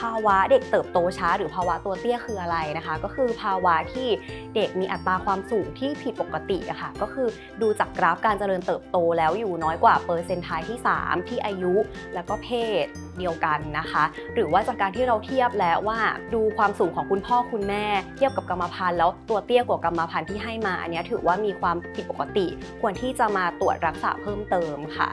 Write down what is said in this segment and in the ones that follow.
ภาวะเด็กเติบโตช้า หรือภาวะตัวเตี้ยคืออะไรนะคะ ก็คือภาวะที่เด็กมีอัตราความสูงที่ผิดปกติอะค่ะก็คือดูจากกราฟการเจริญเติบโตแล้วอยู่น้อยกว่าเปอร์เซนต์ทายที่ 3 ที่อายุแล้วก็เพศเดียวกันนะคะ หรือว่าจากการที่เราเทียบแล้วว่าดูความสูงของคุณพ่อคุณแม่ เทียบกับกรรมพันธุ์แล้วตัวเตี้ยกว่ากรรมพันธุ์ที่ให้มาอันนี้ถือว่ามีความผิดปกติ ควรที่จะมาตรวจรักษาเพิ่มเติมค่ะ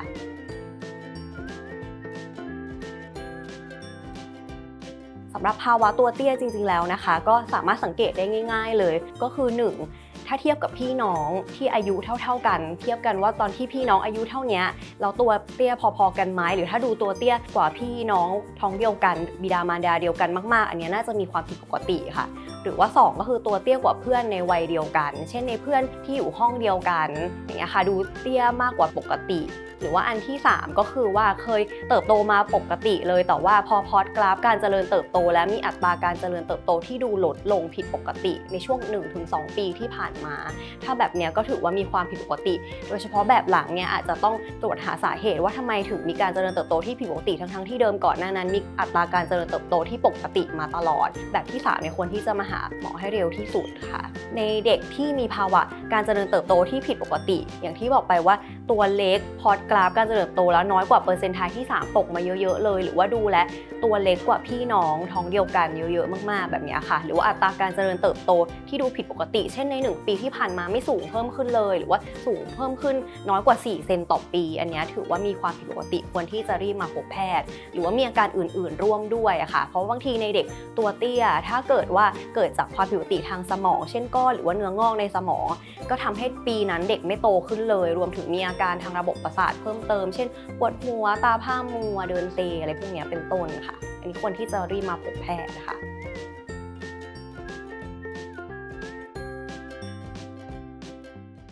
สำหรับภาวะตัวเตี้ยจริง ๆ แล้วนะคะ ก็สามารถสังเกตได้ง่าย ๆ เลย ก็คือ 1. ถ้าเทียบกับพี่น้องที่อายุเท่า ๆกัน เทียบกันว่าตอนที่พี่น้องอายุเท่านี้ยแล้วตัวเตี้ยพอๆกันไหมหรือถ้าดูตัวเตี้ยกว่าพี่น้องท้องเดียวกัน บิดามารดาเดียวกันมาก ๆ อันเนี้ยน่าจะมีความผิดปกติค่ะ หรือว่า 2 ก็คือตัวเตี้ยกว่าเพื่อนในวัยเดียวกัน เช่นในเพื่อนที่อยู่ห้องเดียวกันอย่างเงี้ยค่ะดูเตี้ยมากกว่าปกติ หรือว่าอันที่ 3 ก็คือว่าเคยเติบโตมาปกติเลยแต่ว่าพอพอดกราฟการเจริญเติบโต และมีอัตราการเจริญเติบโตที่ดูลดลงผิดปกติ ในช่วง 1-2 ปีที่ผ่านมา ถ้าแบบเนี้ยก็ถือว่ามีความผิดปกติ โดยเฉพาะแบบหลังเนี่ยอาจจะต้องตรวจหาสาเหตุว่าทำไมถึงมีการเจริญเติบโตที่ผิดปกติทั้งๆที่เดิมก่อนหน้านั้นมีอัตราการเจริญเติบโตที่ปกติมาตลอด แบบที่3เนี่ยควรที่จะมาหาหมอให้เร็วที่สุดค่ะ ในเด็กที่มีภาวะการเจริญเติบโตที่ผิดปกติ อย่างที่บอกไปว่า ตัวเล็กพอดกราฟการเจริญเติบโตแล้วน้อยกว่าเปอร์เซ็นต์ไทายที่ 3 ตกมาเยอะๆเลย หรือว่าดูแลตัวเล็กกว่าพี่น้องท้องเดียวกันเยอะๆมากๆแบบนี้ค่ะ หรือว่าอัตราการเจริญเติบโตที่ดูผิดปกติ เช่นใน 1 ปีที่ผ่านมาไม่สูงเพิ่มขึ้นเลย หรือว่าสูงเพิ่มขึ้นน้อยกว่า 4 เซนต่อปี อันนี้ถือว่ามีความผิดปกติควรที่จะรีบมาพบแพทย์ หรือว่ามีอาการอื่น ๆ ร่วมด้วยอะค่ะ เพราะบางทีในเด็กตัวเตี้ยถ้าเกิดว่าเกิดจากความผิดปกติทางสมอง เช่นก้อนหรือว่าเนื้องอกในสมอง ก็ทำให้ปีนั้นเด็กไม่โตขึ้นเลย รวมถึงมีอาการทางระบบประสาทเพิ่มเติม เช่น ปวดหัว ตาผ้ามัว เดินเซอะไรพวกนี้เป็นต้นค่ะ อันนี้ควรที่จะรีบมาพบแพทย์ค่ะ